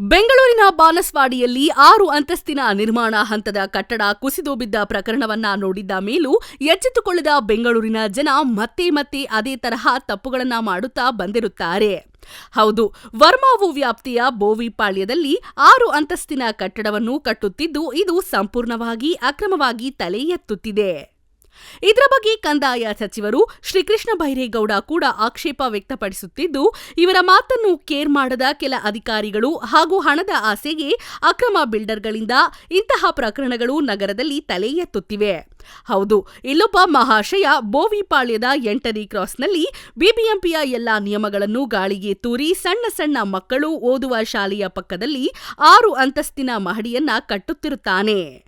ಬೆಂಗಳೂರಿನ ಬಾನಸ್ವಾಡಿಯಲ್ಲಿ ಆರು ಅಂತಸ್ತಿನ ನಿರ್ಮಾಣ ಹಂತದ ಕಟ್ಟಡ ಕುಸಿದು ಬಿದ್ದ ಪ್ರಕರಣವನ್ನ ನೋಡಿದ್ದ ಮೇಲೂ ಎಚ್ಚೆತ್ತುಕೊಳ್ಳದ ಬೆಂಗಳೂರಿನ ಜನ ಮತ್ತೆ ಮತ್ತೆ ಅದೇ ತರಹ ತಪ್ಪುಗಳನ್ನ ಮಾಡುತ್ತಾ ಬಂದಿರುತ್ತಾರೆ. ಹೌದು ವರ್ಮಾವು ವ್ಯಾಪ್ತಿಯ ಬೋವಿಪಾಳ್ಯದಲ್ಲಿ ಆರು ಅಂತಸ್ತಿನ ಕಟ್ಟಡವನ್ನು ಕಟ್ಟುತ್ತಿದ್ದು ಇದು ಸಂಪೂರ್ಣವಾಗಿ ಅಕ್ರಮವಾಗಿ ತಲೆ ಎತ್ತುತ್ತಿದೆ. ಇದರ ಬಗ್ಗೆ ಕಂದಾಯ ಸಚಿವರು ಶ್ರೀಕೃಷ್ಣ ಬೈರೇಗೌಡ ಕೂಡ ಆಕ್ಷೇಪ ವ್ಯಕ್ತಪಡಿಸುತ್ತಿದ್ದು, ಇವರ ಮಾತನ್ನು ಕೇರ್ ಮಾಡದ ಕೆಲ ಅಧಿಕಾರಿಗಳು ಹಾಗೂ ಹಣದ ಆಸೆಗೆ ಅಕ್ರಮ ಬಿಲ್ಡರ್ಗಳಿಂದ ಇಂತಹ ಪ್ರಕರಣಗಳು ನಗರದಲ್ಲಿ ತಲೆ ಎತ್ತುತ್ತಿವೆ. ಹೌದು, ಇಲ್ಲೊಬ್ಬ ಮಹಾಶಯ ಬೋವಿಪಾಳ್ಯದ ಎಂಟನೇ ಕ್ರಾಸ್ನಲ್ಲಿ ಬಿಬಿಎಂಪಿಯ ಎಲ್ಲಾ ನಿಯಮಗಳನ್ನು ಗಾಳಿಗೆ ತೂರಿ ಸಣ್ಣ ಸಣ್ಣ ಮಕ್ಕಳು ಓದುವ ಶಾಲೆಯ ಪಕ್ಕದಲ್ಲಿ ಆರು ಅಂತಸ್ತಿನ ಮಹಡಿಯನ್ನ ಕಟ್ಟುತ್ತಿರುತ್ತಾನೆ.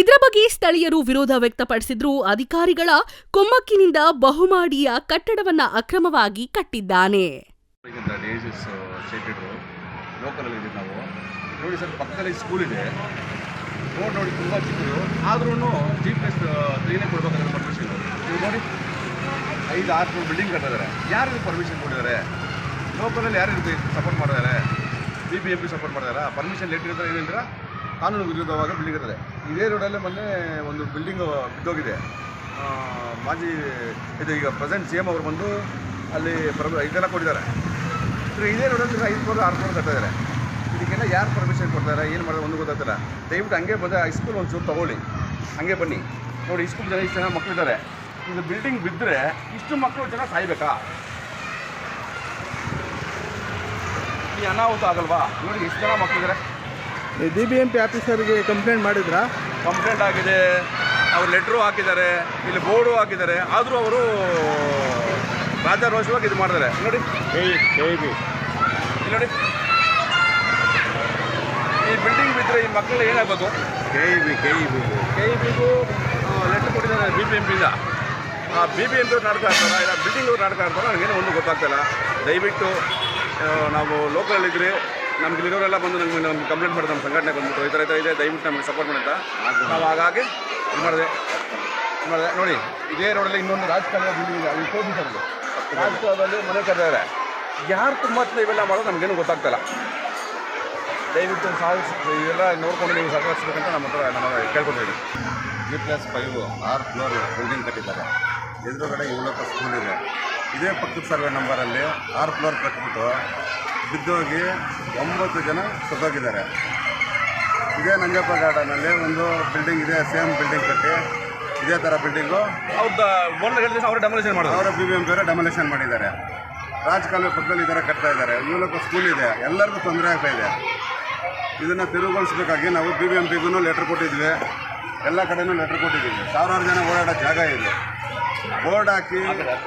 ಇದರ ಬಗ್ಗೆ ಸ್ಥಳೀಯರು ವಿರೋಧ ವ್ಯಕ್ತಪಡಿಸಿದ್ರು ಅಧಿಕಾರಿಗಳ ಕೊಮ್ಮಕ್ಕಿನಿಂದ ಬಹುಮಾಡಿಯ ಕಟ್ಟಡವನ್ನ ಅಕ್ರಮವಾಗಿ ಕಟ್ಟಿದ್ದಾನೆ. ಪಕ್ಕದಲ್ಲಿ ಸ್ಕೂಲ್ ಇದೆ. ರೋಡ್ ನೋಡಿ ತುಂಬ ಆದ್ರೂ ಜಿ ಪಿ ಎಸ್ ನೋಡಿ. ಐದು, ಆರು ಮೂರು ಬಿಲ್ಡಿಂಗ್ ಕಟ್ಟಿದ್ದಾರೆ. ಯಾರು ಪರ್ಮಿಷನ್ ಕೊಟ್ಟಿದ್ದಾರೆ? ಲೋಕಲಲ್ಲಿ ಯಾರು ಸಪೋರ್ಟ್ ಮಾಡಿದ್ದಾರೆ. B B M P support ಮಾಡಿದಾರಾ? Permission letter ಇರ್ತಾರೆ ಏನಿಲ್ಲ ಕಾನೂನು ವಿರುದ್ಧವಾಗಿ ಬಿಲ್ಡಿಂಗ್ ಇರ್ತದೆ. ಇದೇ ರೋಡಲ್ಲೇ ಮೊನ್ನೆ ಒಂದು ಬಿಲ್ಡಿಂಗ್ ಬಿದ್ದೋಗಿದೆ. ಮಾಜಿ, ಇದು ಈಗ ಪ್ರೆಸೆಂಟ್ ಸಿ ಎಂ ಅವರು ಬಂದು ಅಲ್ಲಿ ಪರ್ಮ ಇದೆಲ್ಲ ಕೊಟ್ಟಿದ್ದಾರೆ. ಇದೇ ರೋಡಲ್ಲಿ ಐದು ಫ್ಲೋರ್ ಆರು ಫ್ಲೋರ್ ಕಟ್ಟಿದ್ದಾರೆ ಇದಕ್ಕೆಲ್ಲ ಯಾರು ಪರ್ಮಿಷನ್ ಕೊಡ್ತಾರೆ, ಏನು ಮಾಡೋದು ಒಂದು ಗೊತ್ತಾಗ್ತಿಲ್ಲ. ದಯವಿಟ್ಟು ಹಂಗೆ ಬಂದರೆ ಹೈಸ್ಕೂಲ್ ಒಂಚೂರು ತೊಗೊಳ್ಳಿ. ಹಂಗೆ ಬನ್ನಿ. ನೋಡಿ ಇಷ್ಟು ಜನ ಇಷ್ಟು ಜನ ಮಕ್ಕಳಿದ್ದಾರೆ ಇದು ಬಿಲ್ಡಿಂಗ್ ಬಿದ್ದರೆ ಇಷ್ಟು ಮಕ್ಕಳು ಜನ ಸಾಯ್ಬೇಕಾ? ಈ ಅನಾಹುತ ಆಗಲ್ವಾ? ನೋಡಿ, ಇಷ್ಟು ಜನ ಮಕ್ಕಳಿದ್ದಾರೆ ಡಿ ಬಿ ಎಂ ಪಿ ಆಫೀಸರ್ಗೆ ಕಂಪ್ಲೇಂಟ್ ಮಾಡಿದ್ರಾ? ಕಂಪ್ಲೇಂಟ್ ಆಗಿದೆ. ಅವ್ರು ಲೆಟ್ರು ಹಾಕಿದ್ದಾರೆ. ಇಲ್ಲಿ ಬೋರ್ಡು ಹಾಕಿದ್ದಾರೆ. ಆದರೂ ಅವರು ರಾಜಾರೋಷವಾಗಿ ಇದು ಮಾಡಿದ್ದಾರೆ. ನೋಡಿ. ಇಲ್ಲಿ ನೋಡಿ. ಈ ಬಿಲ್ಡಿಂಗ್ ಬಿದ್ದರೆ ಈ ಮಕ್ಕಳು ಏನಾಗಬೇಕು K E B K E B K E ಬಿಗೂ letter ಕೊಟ್ಟಿದ್ದಾರೆ ಬಿ ಬಿ ಎಂ ಪಿಯಿಂದ ಆ ಬಿ ಬಿ ಎಂ ಪಿ ನಾಟಕ ಆಡ್ತಾರ? ಇಲ್ಲ ಬಿಲ್ಡಿಂಗ್ ಅವ್ರು ನಾಟಕ ಆಡ್ತಾರ? ನನಗೇನು ಒಂದು ಗೊತ್ತಾಗ್ತಿಲ್ಲ ದಯವಿಟ್ಟು ನಾವು ಲೋಕಲಲ್ಲಿದ್ದರೆ ನಮ್ಗೆ ಇಲ್ಲಿರೋರೆಲ್ಲ ಬಂದು ನಮ್ಗೆ ನಮ್ಮ ಕಂಪ್ಲೇಂಟ್ ಮಾಡಿದ್ರು, ನಮ್ಮ ಸಂಘಟನೆ ಬಂದ್ಬಿಟ್ಟು. ಈ ಥರ ಇದೆ, ದಯವಿಟ್ಟು ನಮಗೆ ಸಪೋರ್ಟ್ ಮಾಡಿ ಅಂತ ನಾವು ಹಾಗಾಗಿ ಇದು ಮಾಡಿದೆ. ಇದು ಮಾಡಿದೆ. ನೋಡಿ, ಇದೇ ರೋಡಲ್ಲಿ ಇನ್ನೊಂದು ರಾಜಕಾಲದ ಬಿಲ್ಡಿಂಗ್ ಇದೆ. ಸರ್ ರಾಜಕಾಲದಲ್ಲಿ ಮನೆ ಕರೆದಿದ್ದಾರೆ ಯಾರು ತುಂಬ ಇವೆಲ್ಲ ಮಾಡೋದು ನಮಗೇನು ಗೊತ್ತಾಗ್ತಲ್ಲ. ದಯವಿಟ್ಟು ಸಾಧಿಸ್, ಇವೆಲ್ಲ ನೋಡ್ಕೊಂಡು ನೀವು ಸಹಕರಿಸ್ಬೇಕಂತ ನಮ್ಮ ಹತ್ರ ನಮ್ಮ ಕೇಳ್ಕೊತೀವಿ ಜಿ ಪ್ಲಸ್ ಫೈವ್ ಆರು ಫ್ಲೋರ್ ಬಿಲ್ಡಿಂಗ್ ಕಟ್ಟಿದ್ದಾರೆ. ಎದುರುಗಡೆ ಏಳಪ್ಪ ಸ್ಕೂಲ್ ಇದೆ. ಇದೇ ಪಕ್ಕದ ಸರ್ವೆ ನಂಬರಲ್ಲಿ ಆರು ಫ್ಲೋರ್ ಕಟ್ಬಿಟ್ಟು ಬಿದ್ದೋಗಿ ಒಂಬತ್ತು ಜನ ಸತ್ತೋಗಿದ್ದಾರೆ. ಇದೇ ನಂಜಪ್ಪ ಗಾರ್ಡನಲ್ಲಿ ಒಂದು ಬಿಲ್ಡಿಂಗ್ ಇದೆ ಸೇಮ್ ಬಿಲ್ಡಿಂಗ್ ಕಟ್ಟಿ ಇದೇ ಥರ ಬಿಲ್ಡಿಂಗು ಅವ್ರದ್ದು ಓನರ್ ಅವರು ಡೆಮೊಲೇಷನ್ ಮಾಡೋದು ಅವರ ಬಿ ಬಿ ಎಂ ಪಿಯವರು ಡೆಮೊಲೇಷನ್ ಮಾಡಿದ್ದಾರೆ. ರಾಜಕಾಲುವೆ ಪಕ್ಕದಲ್ಲಿ ಈ ಥರ ಕಟ್ತಾ ಇದ್ದಾರೆ. ಏಳಪ್ಪ ಸ್ಕೂಲ್ ಇದೆ. ಎಲ್ಲರಿಗೂ ತೊಂದರೆ ಆಗ್ತಾ ಇದೆ. ಇದನ್ನು ತಿರುಗೊಳಿಸ್ಬೇಕಾಗಿ ನಾವು ಬಿ ಬಿ ಎಂ ಪಿಗೂ ಲೆಟ್ರ್ ಕೊಟ್ಟಿದ್ವಿ. ಎಲ್ಲ ಕಡೆನೂ ಲೆಟ್ರ್ ಕೊಟ್ಟಿದ್ದೀವಿ. ಸಾವಿರಾರು ಜನ ಓಡಾಡೋ ಜಾಗ ಇದೆ. ಬೋರ್ಡ್ ಹಾಕಿ,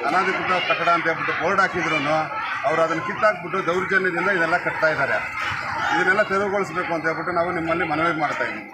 ಅನಧಿಕೃತ ಕಟ್ಟಡ ಅಂತ ಹೇಳ್ಬಿಟ್ಟು ಬೋರ್ಡ್ ಹಾಕಿದ್ರು ಅವರು ಅದನ್ನು ಕಿತ್ತಾಕ್ಬಿಟ್ಟು ದೌರ್ಜನ್ಯದಿಂದ ಇದೆಲ್ಲ ಕಟ್ತಾ ಇದ್ದಾರೆ. ಇದನ್ನೆಲ್ಲ ತೆರವುಗೊಳಿಸ್ಬೇಕು ಅಂತ ಹೇಳ್ಬಿಟ್ಟು ನಾವು ನಿಮ್ಮಲ್ಲಿ ಮನವಿ ಮಾಡ್ತಾ ಇದ್ದೀವಿ.